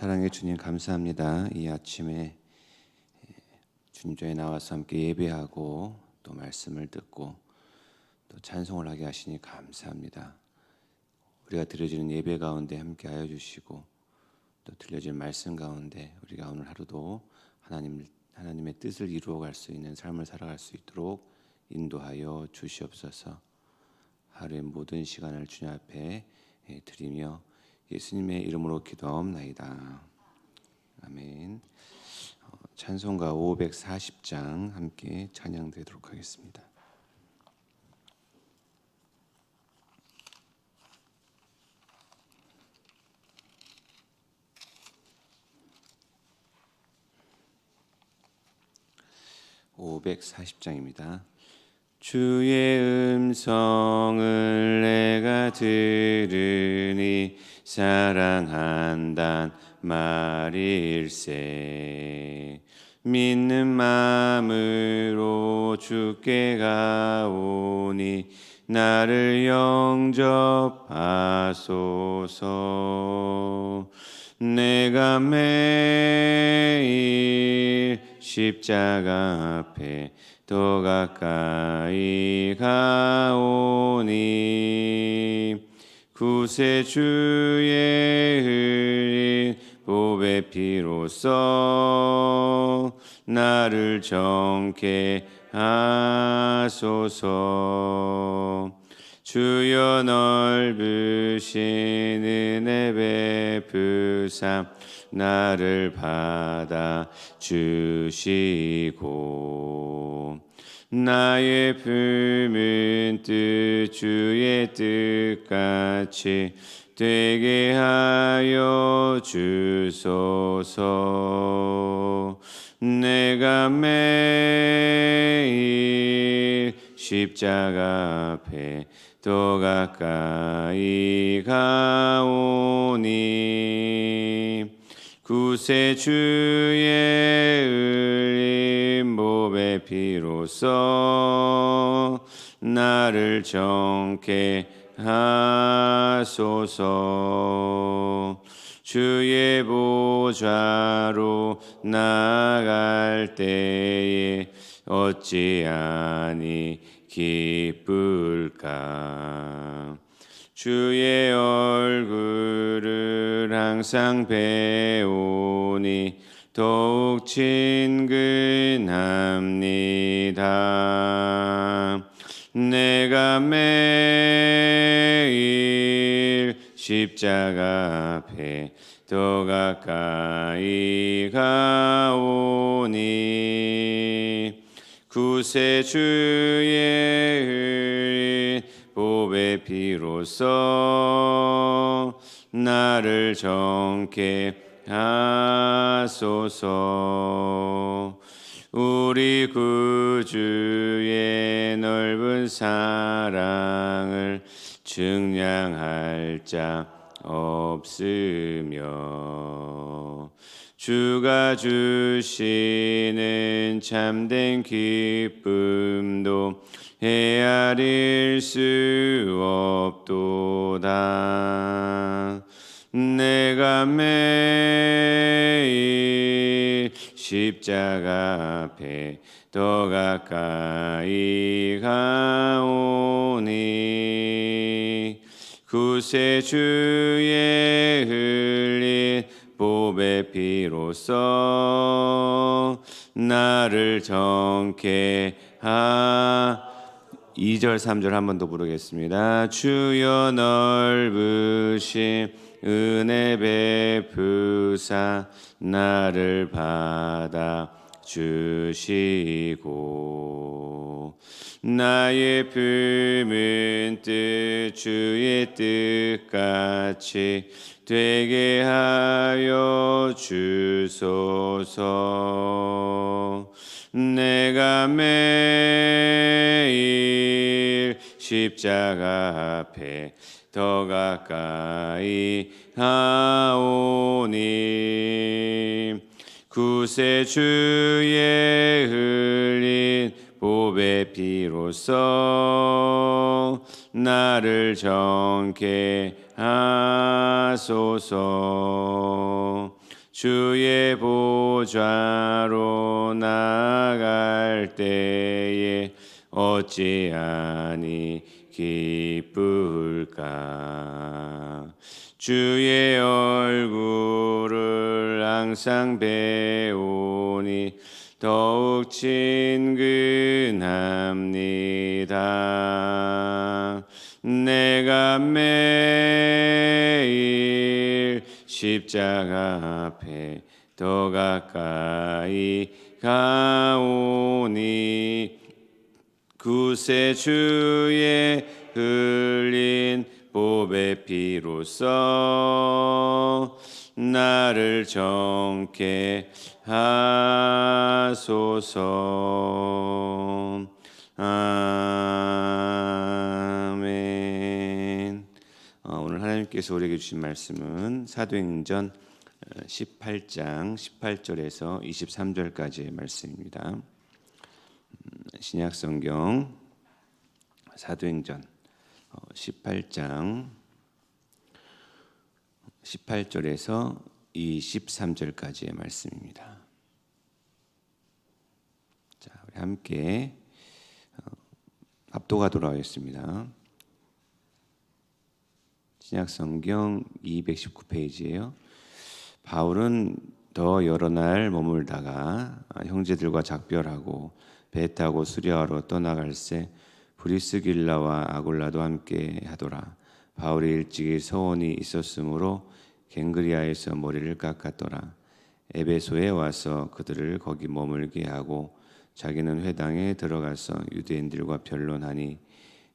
사랑의 주님 감사합니다. 이 아침에 주님 전에 나와서 함께 예배하고 또 말씀을 듣고 또 찬송을 하게 하시니 감사합니다. 우리가 드려지는 예배 가운데 함께 하여 주시고 또 들려질 말씀 가운데 우리가 오늘 하루도 하나님 하나님의 뜻을 이루어 갈 수 있는 삶을 살아갈 수 있도록 인도하여 주시옵소서. 하루의 모든 시간을 주님 앞에 드리며 예수님의 이름으로 기도하옵나이다. 아멘. 어, 찬송가 540장 함께 찬양되도록 하겠습니다. (540장입니다) 주의 음성을 내가 들으니 사랑한단 말일세. 믿는 마음으로 주께 가오니 나를 영접하소서. 내가 매일 십자가 앞에 더 가까이 가오니 구세주의 흘린 보배 피로써 나를 정케 하소서. 주여 넓으신 은혜 베푸사 나를 받아 주시고 나의 품은 뜻 주의 뜻같이 되게 하여 주소서. 내가 매일 십자가 앞에 더 가까이 가오니 구세주의 흘린 몸의 피로써 나를 정케 하소서. 주의 보좌로 나갈 때에 어찌하니 기쁠까 주의 얼굴을 항상 배우니 더욱 친근합니다. 내가 매일 십자가 앞에 더 가까이 가오니 구세주의 보배 피로써 나를 정케 하소서? 우리 구주의 넓은 사랑을 증량할 자 없으며 주가 주시는 참된 기쁨도 헤아릴 수 없도다. 내가 매일 십자가 앞에 더 가까이 가오니 구세주의 흘린 보배 피로써 나를 정케 하 2절 3절 한 번 더 부르겠습니다. 주여 넓으신 은혜 베푸사 나를 받아 주시고 나의 품은 뜻 주의 뜻같이 되게 하여 주소서 내가 매일 십자가 앞에 더 가까이 하오니 구세주의 흘린 보배 피로써 나를 정케 하소서 주의 보좌로 나갈 때에 어찌하니 기쁠까 주의 얼굴을 항상 배우니 더욱 친근합니다. 내가 매일 십자가 앞에 더 가까이 가오니 구세 주의 흘린 보배 피로써 나를 정케 하소서 하나님께서 우리에게 주신 말씀은 사도행전 18장 18절에서 23절까지의 말씀입니다. 음, 신약 성경 사도행전 18장 18절에서 23절까지의 말씀입니다. 자, 우리 함께 어, 합독하도록 하겠습니다. 신약 성경 219페이지예요. 바울은 더 여러 날 머물다가 형제들과 작별하고 배 타고 수리아로 떠나갈새 브리스길라와 아굴라도 함께 하더라. 바울이 일찍이 서원이 있었으므로 갱그리아에서 머리를 깎았더라. 에베소에 와서 그들을 거기 머물게 하고 자기는 회당에 들어가서 유대인들과 변론하니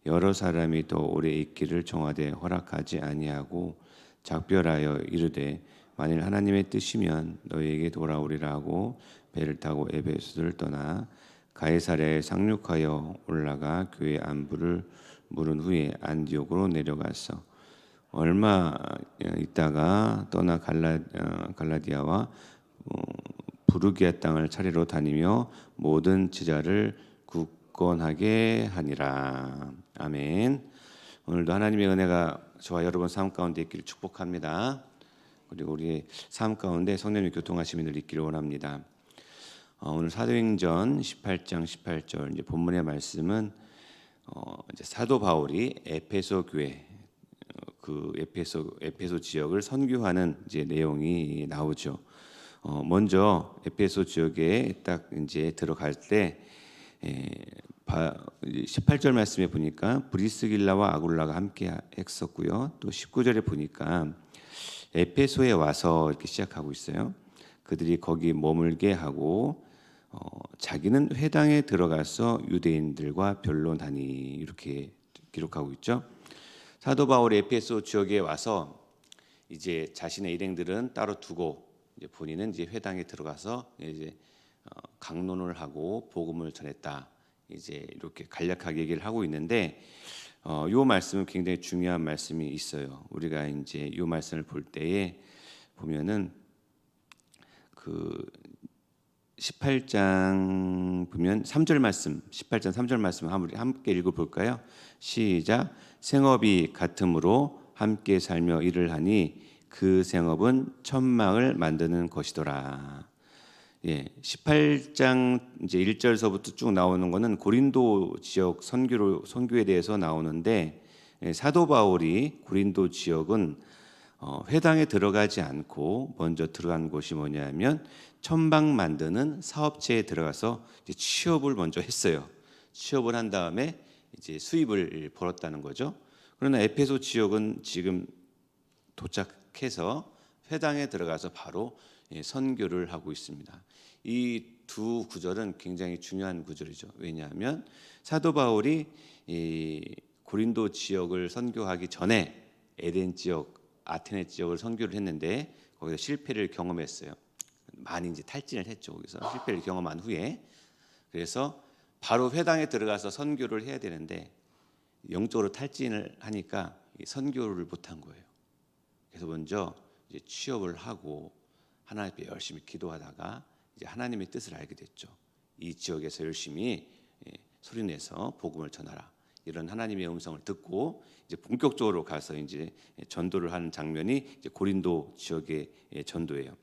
여러 사람이 더 오래 있기를 청하되 허락하지 아니하고 작별하여 이르되 만일 하나님의 뜻이면 너희에게 돌아오리라 하고 배를 타고 에베소를 떠나 가이사랴에 상륙하여 올라가 교회 안부를 물은 후에 안디옥으로 내려가서 얼마 있다가 떠나 갈라 어, 갈라디아와 어, 부르기아 땅을 차례로 다니며 모든 지자를 굳건하게 하니라. 아멘. 오늘도 하나님의 은혜가 저와 여러분 삶 가운데 있기를 축복합니다. 그리고 우리 삶 가운데 성령의 교통하심이 늘 있기를 원합니다. 어, 오늘 사도행전 18장 18절 이제 본문의 말씀은 어, 이제 사도 바울이 에페소 교회 어, 그 에페소 에페소 지역을 선교하는 이제 내용이 나오죠. 어, 먼저 에페소 지역에 딱 이제 들어갈 때 에, 바, 18절 말씀에 보니까 브리스길라와 아굴라가 함께 했었고요. 또 19절에 보니까 에페소에 와서 이렇게 시작하고 있어요. 그들이 거기 머물게 하고 어, 자기는 회당에 들어가서 유대인들과 변론하니 이렇게 기록하고 있죠. 사도 바울이 에페소 지역에 와서 이제 자신의 일행들은 따로 두고 이제 본인은 이제 회당에 들어가서 이제 어, 강론을 하고 복음을 전했다. 이제 이렇게 간략하게 얘기를 하고 있는데 어, 요 말씀은 굉장히 중요한 말씀이 있어요. 우리가 이제 요 말씀을 볼 때에 보면은 그 18장 보면 3절 말씀, 18장 3절 말씀 함께 읽어 볼까요? 시작. 생업이 같으므로 함께 살며 일을 하니 그 생업은 천망을 만드는 것이더라. 예, 18장 이제 1절서부터 쭉 나오는 거는 고린도 지역 선교로 선교에 대해서 나오는데 예, 사도 바울이 고린도 지역은 어, 회당에 들어가지 않고 먼저 들어간 곳이 뭐냐면 천방 만드는 사업체에 들어가서 취업을 먼저 했어요. 취업을 한 다음에 이제 수입을 벌었다는 거죠. 그러나 에페소 지역은 지금 도착해서 회당에 들어가서 바로 예, 선교를 하고 있습니다. 이 두 구절은 굉장히 중요한 구절이죠. 왜냐하면 사도 바울이 고린도 지역을 선교하기 전에 에덴 지역, 아테네 지역을 선교를 했는데 거기서 실패를 경험했어요. 많이 이제 탈진을 했죠. 거기서 실패를 경험한 후에 그래서 바로 회당에 들어가서 선교를 해야 되는데 영적으로 탈진을 하니까 선교를 못한 거예요. 그래서 먼저 이제 취업을 하고 하나님 앞에 열심히 기도하다가 이제 하나님의 뜻을 알게 됐죠. 이 지역에서 열심히 예, 소리내서 복음을 전하라. 이런 하나님의 음성을 듣고 이제 본격적으로 가서 이제 전도를 하는 장면이 이제 고린도 지역의 예, 전도예요.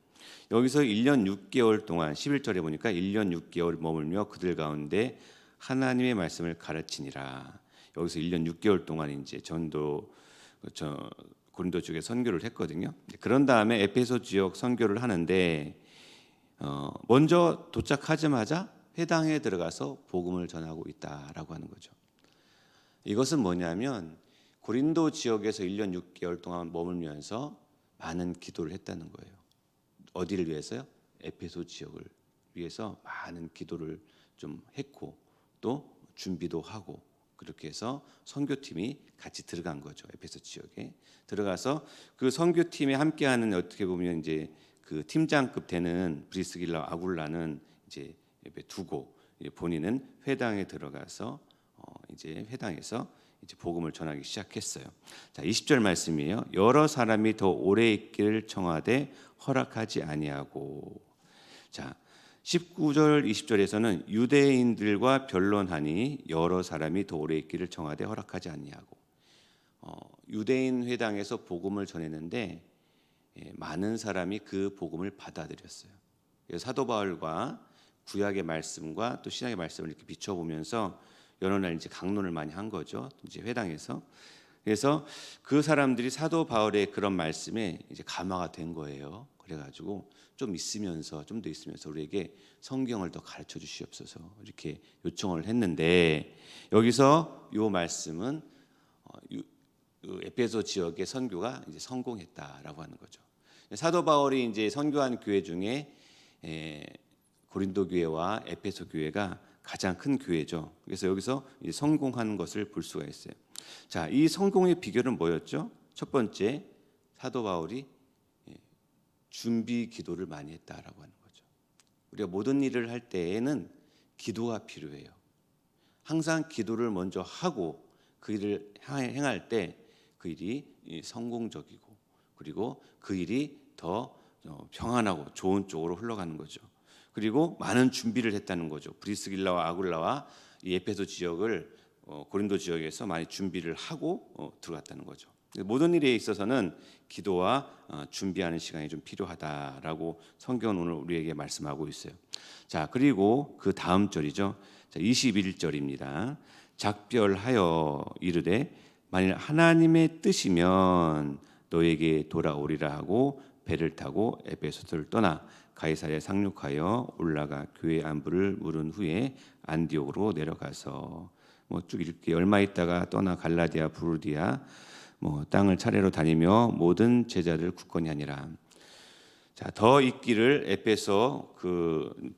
여기서 1년 6개월 동안 11절에 보니까 1년 6개월 머물며 그들 가운데 하나님의 말씀을 가르치니라. 여기서 1년 6개월 동안 이제 전도 저 고린도 쪽에 선교를 했거든요. 그런 다음에 에페소 지역 선교를 하는데 어, 먼저 도착하자마자 회당에 들어가서 복음을 전하고 있다라고 하는 거죠. 이것은 뭐냐면 고린도 지역에서 1년 6개월 동안 머물면서 많은 기도를 했다는 거예요. 어디를 위해서요? 에페소 지역을 위해서 많은 기도를 좀 했고 또 준비도 하고 그렇게 해서 선교팀이 같이 들어간 거죠. 에페소 지역에 들어가서 그 선교팀에 함께하는 어떻게 보면 이제 그 팀장급 되는 브리스길라 아굴라는 이제 두고 본인은 회당에 들어가서 어 이제 회당에서 이제 복음을 전하기 시작했어요. 자, 20절 말씀이에요. 여러 사람이 더 오래 있기를 청하되 허락하지 아니하고. 자, 19절 20절에서는 유대인들과 변론하니 여러 사람이 더 오래 있기를 청하되 허락하지 아니하고. 어, 유대인 회당에서 복음을 전했는데 예, 많은 사람이 그 복음을 받아들였어요. 사도 바울과 구약의 말씀과 또 신약의 말씀을 이렇게 비춰보면서 여러 날 이제 강론을 많이 한 거죠. 이제 회당에서. 그래서 그 사람들이 사도 바울의 그런 말씀에 이제 감화가 된 거예요. 그래가지고 좀 있으면서 좀 더 있으면서 우리에게 성경을 더 가르쳐 주시옵소서 이렇게 요청을 했는데 여기서 요 말씀은 어, 에페소 지역의 선교가 이제 성공했다라고 하는 거죠. 사도 바울이 이제 선교한 교회 중에 고린도 교회와 에페소 교회가 가장 큰 교회죠. 그래서 여기서 성공한 것을 볼 수가 있어요. 자, 이 성공의 비결은 뭐였죠? 첫 번째 사도 바울이 예, 준비 기도를 많이 했다라고 하는 거죠. 우리가 모든 일을 할 때에는 기도가 필요해요. 항상 기도를 먼저 하고 그 일을 행할 때 그 일이 성공적이고 그리고 그 일이 더 어, 평안하고 좋은 쪽으로 흘러가는 거죠. 그리고 많은 준비를 했다는 거죠. 브리스길라와 아굴라와 이 에페소 지역을 어, 고린도 지역에서 많이 준비를 하고 어, 들어갔다는 거죠. 모든 일에 있어서는 기도와 어, 준비하는 시간이 좀 필요하다라고 성경은 오늘 우리에게 말씀하고 있어요. 자, 그리고 그 다음 절이죠. 자, 21절입니다. 작별하여 이르되 만일 하나님의 뜻이면 너에게 돌아오리라 하고 배를 타고 에베소를 떠나 가이사랴 상륙하여 올라가 교회 안부를 물은 후에 안디옥으로 내려가서 뭐 쭉 이렇게 얼마 있다가 떠나 갈라디아 부르디아 뭐 땅을 차례로 다니며 모든 제자들 굳건히 하니라. 자, 더 있기를 에페소 그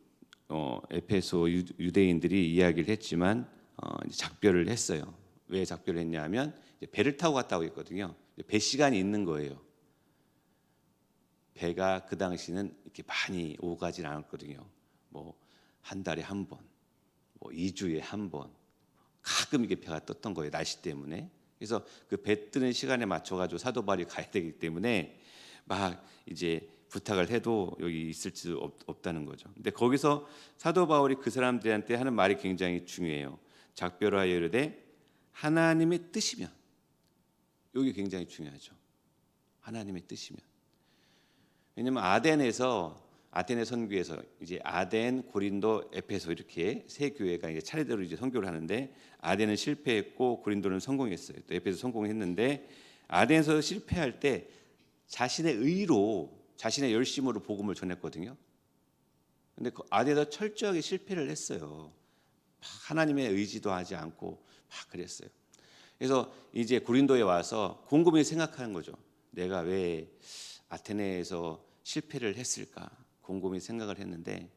어, 에페소 유대인들이 이야기를 했지만 어, 작별을 했어요. 왜 작별을 했냐면 배를 타고 갔다고 했거든요. 배 시간이 있는 거예요. 배가 그 당시는 이렇게 많이 오가진 않았거든요. 뭐 한 달에 한 번, 뭐 2주에 한 번, 가끔 이게 배가 떴던 거예요. 날씨 때문에. 그래서 그 배 뜨는 시간에 맞춰 가지고 사도발이 가야 되기 때문에 막 이제 부탁을 해도 여기 있을 수 없, 다는 거죠. 근데 거기서 사도 바울이 그 사람들한테 하는 말이 굉장히 중요해요. 작별하여 이르되 하나님의 뜻이면 여기 굉장히 중요하죠. 하나님의 뜻이면 왜냐하면 아덴에서 아테네 선교에서 이제 아덴, 고린도, 에페소 이렇게 세 교회가 이제 차례대로 이제 선교를 하는데 아덴은 실패했고 고린도는 성공했어요. 또 에페소 성공했는데 아덴에서 실패할 때 자신의 의로 자신의 열심으로 복음을 전했거든요. 근데 그 아덴에서 철저하게 실패를 했어요. 하나님의 의지도 하지 않고 막 그랬어요. 그래서 이제 고린도에 와서 곰곰이 생각하는 거죠. 내가 왜 아테네에서 실패를 했을까 곰곰이 생각을 했는데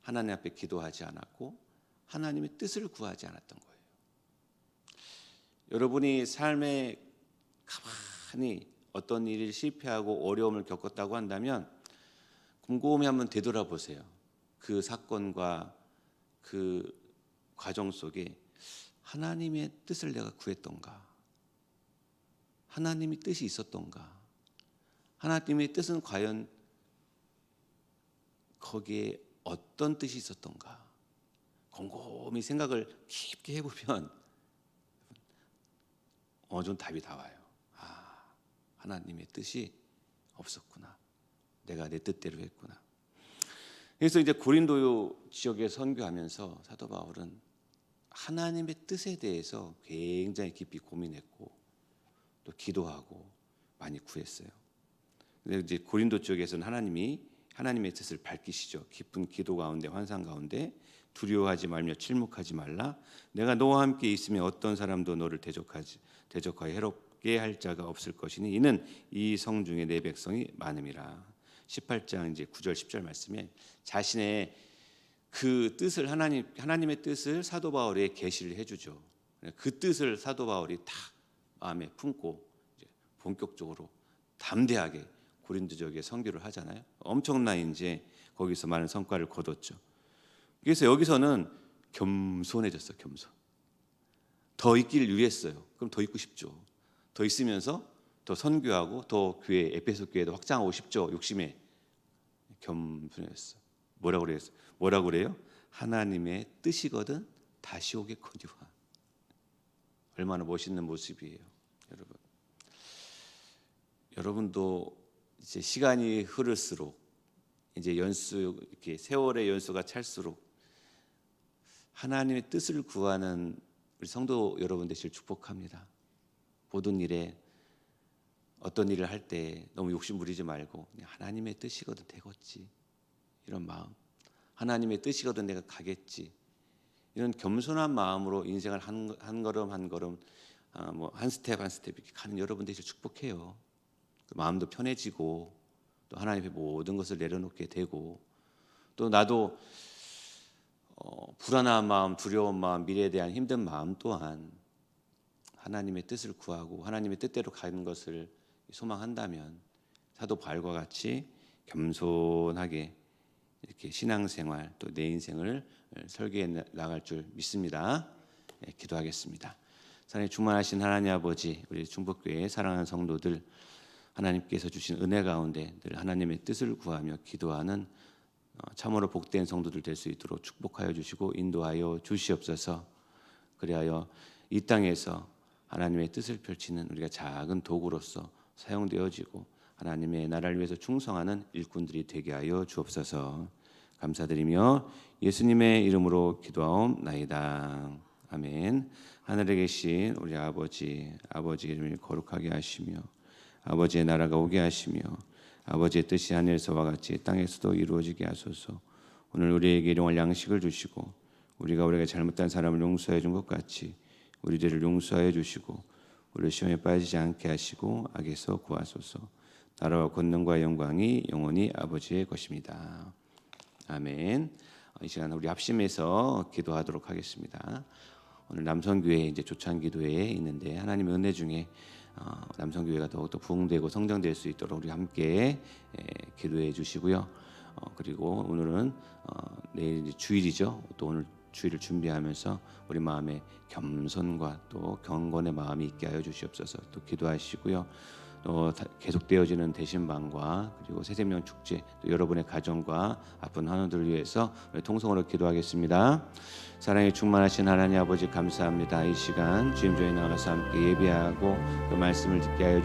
하나님 앞에 기도하지 않았고 하나님의 뜻을 구하지 않았던 거예요. 여러분이 삶에 가만히 어떤 일이 실패하고 어려움을 겪었다고 한다면 곰곰이 한번 되돌아보세요. 그 사건과 그 과정 속에 하나님의 뜻을 내가 구했던가? 하나님의 뜻이 있었던가? 하나님의 뜻은 과연 거기에 어떤 뜻이 있었던가 곰곰이 생각을 깊게 해보면 어느 정도 답이 나와요. 아, 하나님의 뜻이 없었구나. 내가 내 뜻대로 했구나. 그래서 이제 고린도 지역에 선교하면서 사도 바울은 하나님의 뜻에 대해서 굉장히 깊이 고민했고 또 기도하고 많이 구했어요. 근데 이제 고린도 쪽에서는 하나님이 하나님의 뜻을 밝히시죠. 깊은 기도 가운데 환상 가운데 두려워하지 말며 침묵하지 말라. 내가 너와 함께 있으면 어떤 사람도 너를 대적하지 대적하여 해롭게 할 자가 없을 것이니 이는 이 성 중에 내 백성이 많음이라. 18장 이제 9절 10절 말씀에 자신의 그 뜻을 하나님 하나님의 뜻을 사도 바울에 계시를 해 주죠. 그 뜻을 사도 바울이 다 마음에 품고 본격적으로 담대하게 고린도 지역에 선교를 하잖아요. 엄청난 이제 거기서 많은 성과를 거뒀죠. 그래서 여기서는 겸손해졌어, 겸손. 더 있기를 유리했어요. 그럼 더 있고 싶죠. 더 있으면서 더 선교하고 더 교회 에페소 교회도 확장하고 싶죠. 욕심에 겸손했어. 뭐라고 그래요? 뭐라고 그래요? 하나님의 뜻이거든 다시 오겠거니와. 얼마나 멋있는 모습이에요, 여러분. 여러분도 이제 시간이 흐를수록 이제 연수 이렇게 세월의 연수가 찰수록 하나님의 뜻을 구하는 우리 성도 여러분 되실 축복합니다. 모든 일에 어떤 일을 할 때 너무 욕심 부리지 말고 하나님의 뜻이거든 되겠지 이런 마음 하나님의 뜻이거든 내가 가겠지 이런 겸손한 마음으로 인생을 한, 한 걸음 한 걸음 아, 뭐한 스텝 한 스텝 이렇게 가는 여러분 되실 축복해요. 그 마음도 편해지고 또 하나님의 모든 것을 내려놓게 되고 또 나도 어, 불안한 마음, 두려운 마음, 미래에 대한 힘든 마음 또한 하나님의 뜻을 구하고 하나님의 뜻대로 가는 것을 소망한다면 사도 바울과 같이 겸손하게 이렇게 신앙생활 또 내 인생을 설계해 나갈 줄 믿습니다. 네, 기도하겠습니다. 사랑의 충만하신 하나님 아버지, 우리 중복교회 사랑하는 성도들 하나님께서 주신 은혜 가운데 늘 하나님의 뜻을 구하며 기도하는 어, 참으로 복된 성도들 될 수 있도록 축복하여 주시고 인도하여 주시옵소서. 그리하여 이 땅에서 하나님의 뜻을 펼치는 우리가 작은 도구로서 사용되어지고 하나님의 나라를 위해서 충성하는 일꾼들이 되게 하여 주옵소서. 감사드리며 예수님의 이름으로 기도하옵나이다. 아멘. 하늘에 계신 우리 아버지, 아버지 이름을 거룩하게 하시며 아버지의 나라가 오게 하시며 아버지의 뜻이 하늘에서와 같이 땅에서도 이루어지게 하소서. 오늘 우리에게 일용할 양식을 주시고 우리가 우리가 잘못한 사람을 용서해 준 것 같이 우리들을 용서하여 주시고 우리 시험에 빠지지 않게 하시고 악에서 구하소서. 나라와 권능과 영광이 영원히 아버지의 것입니다. 아멘. 이 시간 우리 합심해서 기도하도록 하겠습니다. 오늘 남성교회 이제 조찬 기도회에 있는데 하나님의 은혜 중에 어, 남성교회가 더욱더 부흥되고 성장될 수 있도록 우리 함께 예, 기도해 주시고요. 어, 그리고 오늘은 어, 내일 주일이죠. 또 오늘 주일을 준비하면서 우리 마음에 겸손과 또 경건의 마음이 있게 하여 주시옵소서. 또 기도하시고요. 또 다- 계속되어지는 대신방과 그리고 새생명 축제 또 여러분의 가정과 아픈 환우들을 위해서 통성으로 기도하겠습니다. 사랑에 충만하신 하나님 아버지 감사합니다. 이 시간 주임 저희 나가서 함께 예배하고 그 말씀을 듣게 하여